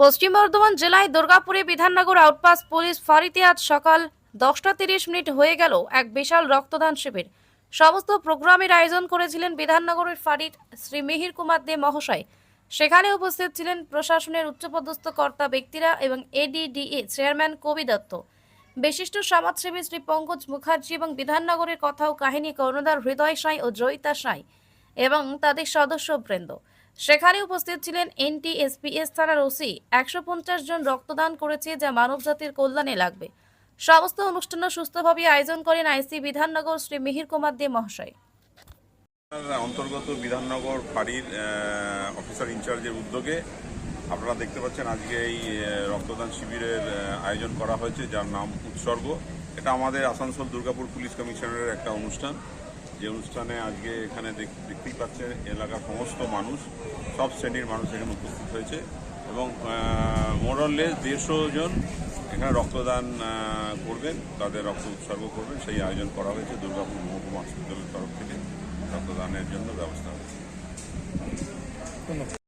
পশ্চিম বর্ধমান জেলায় দুর্গাপুরে বিধাননগর আউটপাস্ট পুলিশ ফাঁড়িতে আজ সকাল দশটা তিরিশ মিনিট হয়ে গেল এক বিশাল রক্তদান শিবির। সমস্ত প্রোগ্রামের আয়োজন করেছিলেন বিধাননগরের ফাঁড়ির শ্রী মিহির কুমার দে মহাশয়। সেখানে উপস্থিত ছিলেন প্রশাসনের উচ্চপদস্থ কর্তা ব্যক্তিরা এবং এডিডিএ চেয়ারম্যান কবি দত্ত। বিশিষ্ট সমাজসেবী শ্রী পঙ্কজ মুখার্জি এবং বিধাননগরের কথা ও কাহিনী কর্ণধার হৃদয় সাঁই ও জয়িতা সাঁই এবং তাদের সদস্যবৃন্দ। সেখানে উপস্থিত ছিলেন এনটিএসপিএস থানার ওসি। একশো পঞ্চাশ জন রক্তদান করেছে যা মানবজাতির কল্যাণে লাগবে। সমস্ত অনুষ্ঠান সুস্থভাবে আয়োজন করেন আইসি বিধাননগর শ্রী মিহির কুমার দে মহাশয়। অন্তর্গত বিধাননগর ফাঁড়ির অফিসার ইনচার্জের উদ্যোগে আপনারা দেখতে পাচ্ছেন আজকে এই রক্তদান শিবিরের আয়োজন করা হয়েছে যার নাম উৎসর্গ। এটা আমাদের আসানসোল দুর্গাপুর পুলিশ কমিশনারের একটা অনুষ্ঠান। যে অনুষ্ঠানে আজকে এখানে দেখ- দেখতেই পাচ্ছে এলাকার সমস্ত মানুষ, সব শ্রেণির মানুষ এখানে উপস্থিত হয়েছে এবং মোরললেস দেড়শো জন এখানে রক্তদান করবেন, তাদের রক্ত উৎসর্গ করবেন। সেই আয়োজন করা হয়েছে দুর্গাপুর মহকুমা হসপিটালের তরফ থেকে। রক্তদানের জন্য ব্যবস্থা হয়েছে।